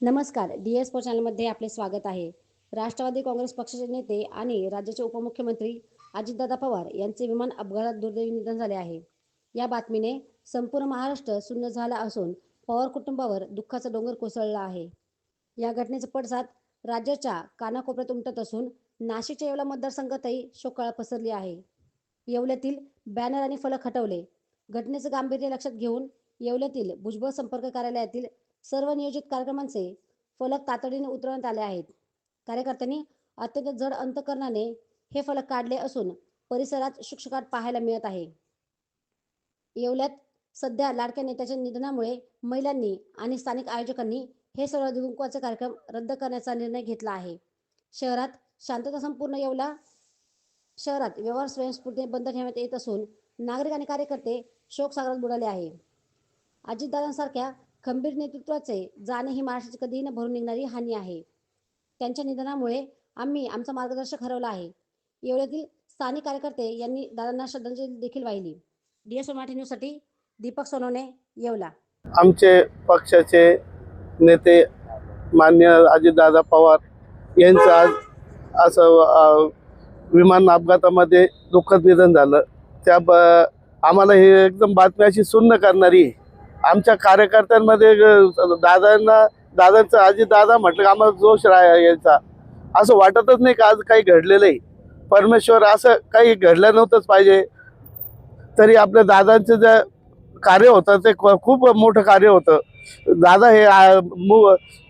नमस्कार. D S पो चॅनलमध्ये आपले स्वागत आहे. राष्ट्रवादी काँग्रेस पक्षाचे नेते आणि राज्याचे उपमुख्यमंत्री अजितदादा पवार यांचे विमान अपघातात दुर्दैवी निधन झाले आहे. या बातमीने संपूर्ण महाराष्ट्र सुन्न झाला असून पवार कुटुंबावर दुःखाचा डोंगर कोसळला आहे. या घटनेचा पडसाद राज्याच्या कानाकोपऱ्यात उमटत असून नाशिकच्या येवला मतदारसंघातही शोकाळा पसरली आहे. येवल्यातील बॅनर आणि फलक हटवले. घटनेचं गांभीर्य लक्षात घेऊन येवल्यातील भुजबळ संपर्क कार्यालयातील सर्व नियोजित कार्यक्रमांचे फलक तातडीने उतरवण्यात आले आहेत. कार्यकर्त्यांनी अत्यंत जड अंतकरणाने हे फलक काढले असून परिसरात शिक्षकात पाहायला मिळत आहे. येवल्यात सध्या लाडक्या नेत्याच्या निधनामुळे महिलांनी आणि स्थानिक आयोजकांनी हे सर्व दिवंकवाचे कार्यक्रम रद्द करण्याचा निर्णय घेतला आहे. शहरात शांतता संपूर्ण येवला शहरात व्यवहार स्वयंस्फूर्तीने बंद ठेवण्यात येत असून नागरिक आणि कार्यकर्ते शोकसागरात बुडाले आहे. अजितदादांसारख्या खंबीर नेतृत्वाचे जाणे ही महाराष्ट्राची कधीही न भरून निघणारी हानी आहे. त्यांच्या निधनामुळे आम्ही आमचा मार्गदर्शक हरवला आहे. येवल्यातील स्थानिक कार्यकर्ते यांनी दादांना श्रद्धांजली देखील वाहिली. डी एस मराठी न्यूजसाठी दीपक सोनवणे येवला. आमचे पक्षाचे नेते मान्य अजितदादा पवार यांचं आज असं विमान अपघातामध्ये दुःखद निधन झालं. त्या ब आम्हाला हे एकदम बातमी अशी सुन्न करणारी आमच्या कार्यकर्त्यांमध्ये अ, दादांना दादांचं दादा म्हटलं की आम्हाला जोश रा यायचा. असं वाटतच नाही का आज काही घडलेलं आहे परमेश्वर असं काही घडलं नव्हतंच पाहिजे. तरी आपल्या दादांचं जे कार्य होतं ते खूप मोठं कार्य होतं. दादा हे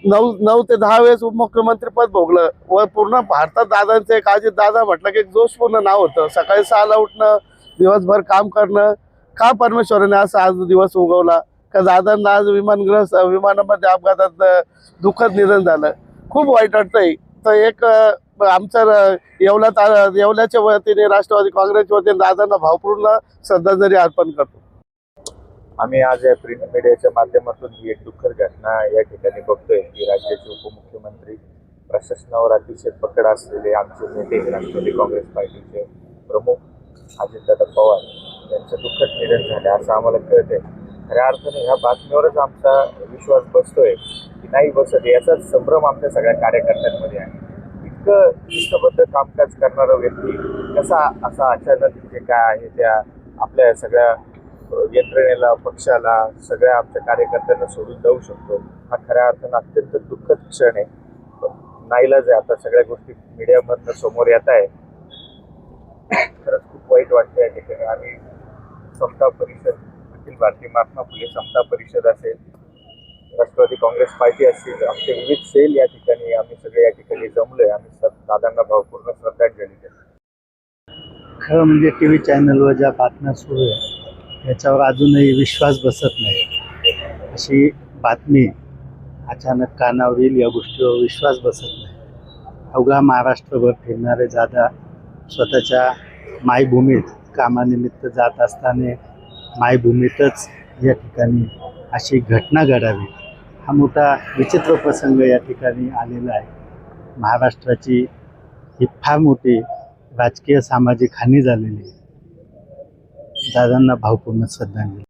नऊ नऊ ते दहा वेळेस उपमुख्यमंत्रीपद भोगलं. व पूर्ण भारतात दादांचं एक आजी दादा म्हटलं की एक जोशपूर्ण नाव होतं. सकाळी सहाला उठणं दिवसभर काम करणं. का परमेश्वराने असा आज दिवस उगवला? का दादांना आज विमानग्रस्त विमानामध्ये अपघातात दुःखद निधन झालं. खूप वाईट वाटतंय. तर एक आमचं येवला ता येवल्याच्या वतीने राष्ट्रवादी काँग्रेसच्या वतीने दादांना भावपूर्ण श्रद्धांजली अर्पण करतो. आम्ही आज या प्रिंट मीडियाच्या माध्यमातून ही एक दुःखद घटना या ठिकाणी बघतोय. की राज्याचे उपमुख्यमंत्री प्रशासनावर अतिशय पकड असलेले आमचे नेते राष्ट्रवादी काँग्रेस पार्टीचे प्रमुख अजितदादा पवार यांचं दुःखद निधन झालं असं आम्हाला कळतंय. खऱ्या अर्थाने ह्या बातमीवरच आमचा विश्वास बसतोय की नाही बसत याचाच संभ्रम आमच्या सगळ्या कार्यकर्त्यांमध्ये आहे. इतकं शिस्तबद्ध कामकाज करणारा व्यक्ती कसा असा अचानक जे काय आहे त्या आपल्या सगळ्या यंत्रणेला पक्षाला सगळ्या आमच्या कार्यकर्त्यांना सोडून जाऊ शकतो? हा खऱ्या अर्थानं अत्यंत दुःखद क्षण आहे. नाईलाज आहे. आता सगळ्या गोष्टी मीडियामधनं समोर येत आहे. खरंच खूप वाईट वाटतं या ठिकाणी आम्ही समता परिषद असतील भारतीय महात्मा फुले समता परिषद असेल राष्ट्रवादी काँग्रेस पार्टी असेल आमचे विविध सेल या ठिकाणी आम्ही सगळे या ठिकाणी जमलोय. आम्ही दादांना भावपूर्ण श्रद्धांजली देतो खरं म्हणजे टी व्ही चॅनलवर ज्या बातम्या सुरू आहे याच्यावर अजूनही विश्वास बसत नाही. अशी बातमी अचानक कानावर येईल या गोष्टीवर विश्वास बसत नाही. अवघा महाराष्ट्रभर फिरणारे दादा स्वतःच्या मायभूमीत कामानिमित्त जात असताना मायभूमीतच या ठिकाणी अशी घटना घडावी. हा मोठा विचित्र प्रसंग या ठिकाणी आलेला आहे. महाराष्ट्राची ही फार मोठी राजकीय सामाजिक हानी झालेली आहे. दादांना भावपूर्ण श्रद्धांजली.